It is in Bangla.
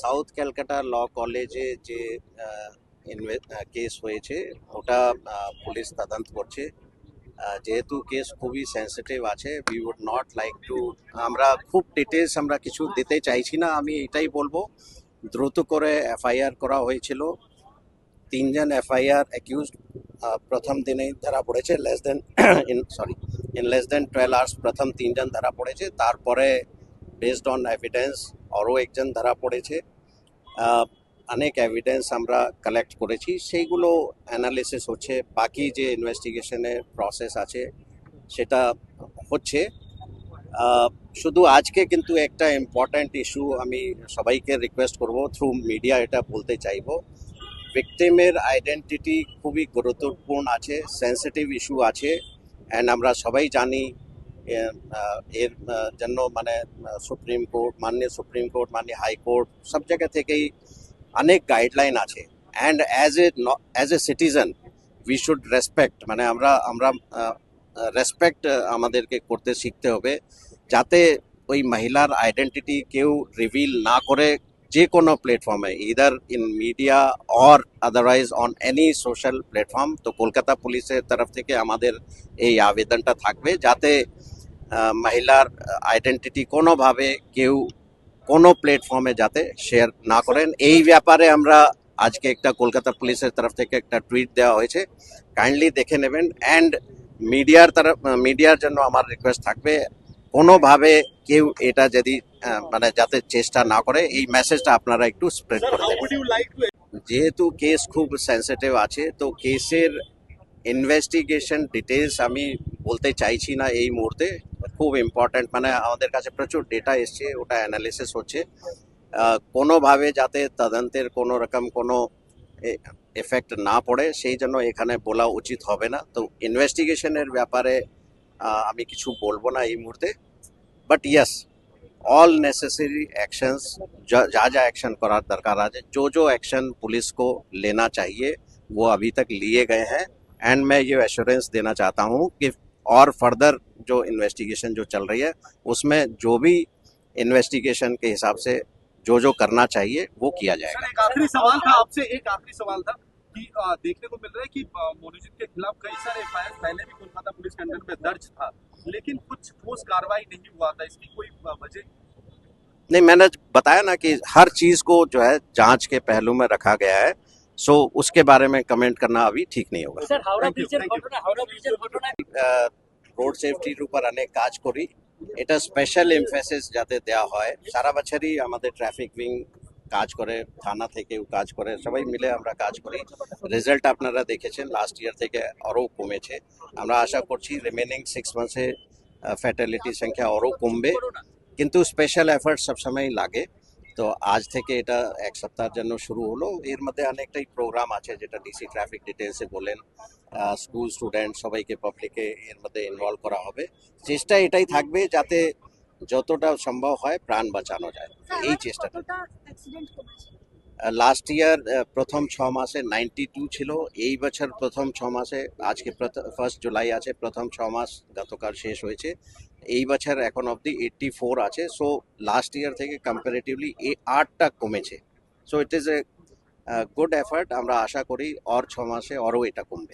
সাউথ ক্যালকাটা ল কলেজে যে কেস হয়েছে, ওটা পুলিশ তদন্ত করছে। যেহেতু কেস খুবই সেন্সিটিভ আছে we would not like to আমরা খুব ডিটেলস আমরা কিছু দিতে চাইছি না, আমি এটাই বলব। দ্রুত করে এফআইআর করা হয়েছিল। তিনজন এফআইআর অ্যাকিউজ প্রথম দিনেই ধরা পড়েছে less than in sorry in less than twelve hours প্রথম তিনজন ধরা পড়েছে। তারপরে বেসড অন এভিডেন্স আরও একজন ধরা পড়েছে। অনেক এভিডেন্স আমরা কালেক্ট করেছি। সেইগুলো অ্যানালিসিস হচ্ছে। বাকি যে ইনভেস্টিগেশনের প্রসেস আছে, সেটা হচ্ছে। শুধু আজকে কিন্তু একটা ইম্পর্ট্যান্ট ইস্যু আমি সবাইকে রিকোয়েস্ট করব থ্রু মিডিয়া এটা বলতে চাইব। ভিকটিমের আইডেন্টিটি খুবই গুরুত্বপূর্ণ আছে সেন্সিটিভ ইস্যু আছে। অ্যান্ড আমরা সবাই জানি এর জন্য মানে সুপ্রিম কোর্ট, মাননীয় সুপ্রিম কোর্ট, মাননীয় হাইকোর্ট সব জায়গা থেকেই অনেক গাইডলাইন আছে। And as a as a citizen we should respect মানে আমরা আমরা রেসপেক্ট আমাদেরকে করতে শিখতে হবে, যাতে ওই মহিলার আইডেন্টিটি কেউ রিভিল না করে যে কোনো প্ল্যাটফর্মে either in media or otherwise on any social platform তো কলকাতা পুলিশের তরফ থেকে আমাদের এই আবেদনটা থাকবে, যাতে মহিলার আইডেন্টিটি কোনোভাবে কেউ কোনো প্ল্যাটফর্মে যাতে শেয়ার না করেন। এই ব্যাপারে আমরা আজকে একটা কলকাতা পুলিশের তরফ থেকে একটা টুইট দেওয়া হয়েছে। কাইন্ডলি দেখে নেবেন অ্যান্ড মিডিয়ার তরফ মিডিয়ার জন্য আমার রিকোয়েস্ট থাকবে কোনোভাবে কেউ এটা যদি মানে যাতে চেষ্টা না করে এই মেসেজটা আপনারা একটু স্প্রেড করে দেবেন। যেহেতু কেস খুব সেন্সিটিভ আছে তো কেসের ইনভেস্টিগেশন ডিটেলস আমি বলতে চাইছি না এই মুহূর্তে খুব ইম্পর্ট্যান্ট মানে আমাদের কাছে প্রচুর ডেটা এসছে ওটা অ্যানালিসিস হচ্ছে আহ, কোনোভাবে যাতে তদন্তের কোনো রকম কোনো এফেক্ট না পড়ে সেই জন্য এখানে বলা উচিত হবে না তো ইনভেস্টিগেশনের ব্যাপারে আহ, আমি কিছু বলবো না এই মুহূর্তে but yes all necessary actions जा जा एक्शन करार दरकार आज जो जो एक्शन पुलिस को लेना चाहिए वो अभी तक लिए गए हैं एंड मैं ये एश्योरेंस देना चाहता हूँ कि और फर्दर जो इन्वेस्टिगेशन जो चल रही है उसमें जो भी इन्वेस्टिगेशन के हिसाब से जो जो करना चाहिए वो किया जाएगा। सर एक आखिरी सवाल था आपसे एक आखिरी सवाल था कि अ, देखने को मिल रहा है कि अ, के खिलाफ कई सारे एफ़ पहले भी कोलकाता पुलिस के अंडर में दर्ज था लेकिन कुछ ठोस कार्रवाई नहीं हुआ था इसकी कोई वजह? नहीं मैंने बताया ना कि हर चीज़ को जो है जाँच के पहलू में रखा गया है। सो उसके बारे में कमेंट करना अभी ठीक नहीं होगा স্যার হাওড়া Thank you, ব্রিজের thank you. ঘটনা হাওড়া ব্রিজের ঘটনা রোড সেফটির উপর অনেক কাজ করি এটা স্পেশাল এমফেসিস যাতে দেওয়া হয় সারা বছরই আমাদের ট্রাফিক উইং কাজ করে থানা থেকেও কাজ করে সবাই মিলে আমরা কাজ করি রেজাল্ট আপনারা দেখেছেন লাস্ট ইয়ার থেকে আরও কমেছে আমরা আশা করছি রিমেনিং সিক্স মাসে ফ্যাটালিটি সংখ্যা আরও কমবে কিন্তু স্পেশাল এফার্ট সবসময় লাগে তো আজ থেকে এটা এক সপ্তাহের জন্য শুরু হলো। এর মধ্যে অনেকটাই প্রোগ্রাম আছে যেটা ডিসি ট্রাফিক ডিটেলসে বলেন স্কুল স্টুডেন্ট সবাইকে পাবলিকে এর মধ্যে ইনভলভ করা হবে। চেষ্টা এটাই থাকবে যাতে যতটা সম্ভব হয় প্রাণ বাঁচানো যায়। এই চেষ্টাটা। লাস্ট ইয়ার প্রথম ছ মাসে নাইনটি টু ছিল। এই বছর প্রথম ছ মাসে, আজকে ফার্স্ট জুলাই আছে, প্রথম ছ মাস গতকাল শেষ হয়েছে। এই বছর এখন অবধি এইট্টি ফোর আছে। সো লাস্ট ইয়ার থেকে কম্পারেটিভলি এই আটটা কমেছে। So it is a good effort আমরা আশা করি অর ছ মাসে আরও এটা কমবে।